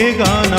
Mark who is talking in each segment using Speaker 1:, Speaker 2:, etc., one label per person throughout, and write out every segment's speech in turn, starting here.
Speaker 1: এ গান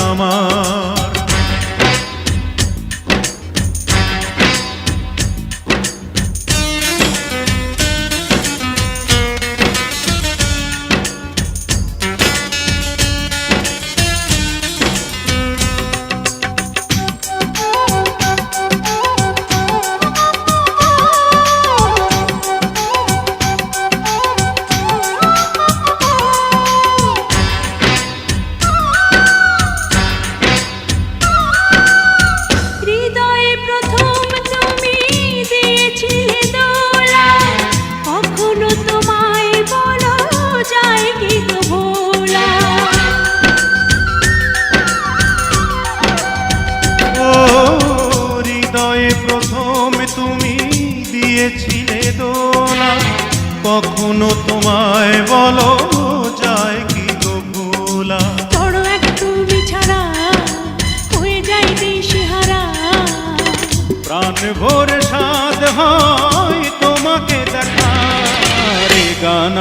Speaker 1: কখনো তোমায় বলো যায় কি গো ভোলা? বড় এক তুমি ছাড়া হয়ে যায় দিশহারা
Speaker 2: প্রাণ ভরে সাধ হয় তোমাকে দেখা। রে গান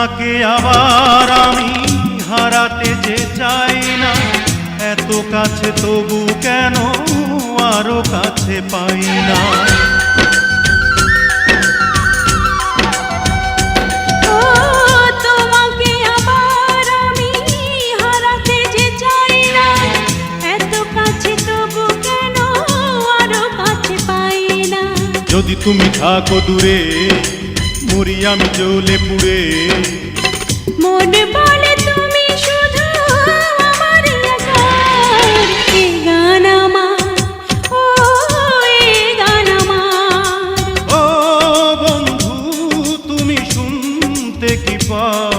Speaker 2: তোমাকে আবার আমি হারাতে যে চাই না। এত কাছে তবু কেন আরও কাছে পাই না?
Speaker 1: ও তোমাকে আবার আমি হারাতে যে চাই না। এত কাছে তবু কেন আরও কাছে পাই না?
Speaker 2: যদি তুমি থাকো দূরে মরি আমি জ্বলে পুড়ে।
Speaker 1: মন বলে তুমি শুধু আমার এ গান আমার ও এ গান আমার।
Speaker 2: ও বন্ধু তুমি শুনতে কি পাও?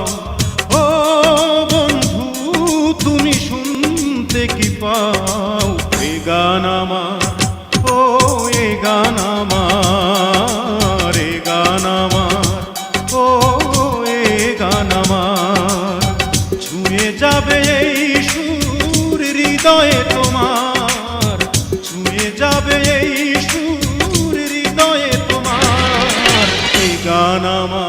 Speaker 2: ও বন্ধু তুমি শুনতে কি পাও? এ গান আমার ও এ গান ছুঁয়ে যাবে এই সুর হৃদয়ে তোমার। ছুঁয়ে যাবে এই সুর হৃদয়ে তোমার। এই গান আমার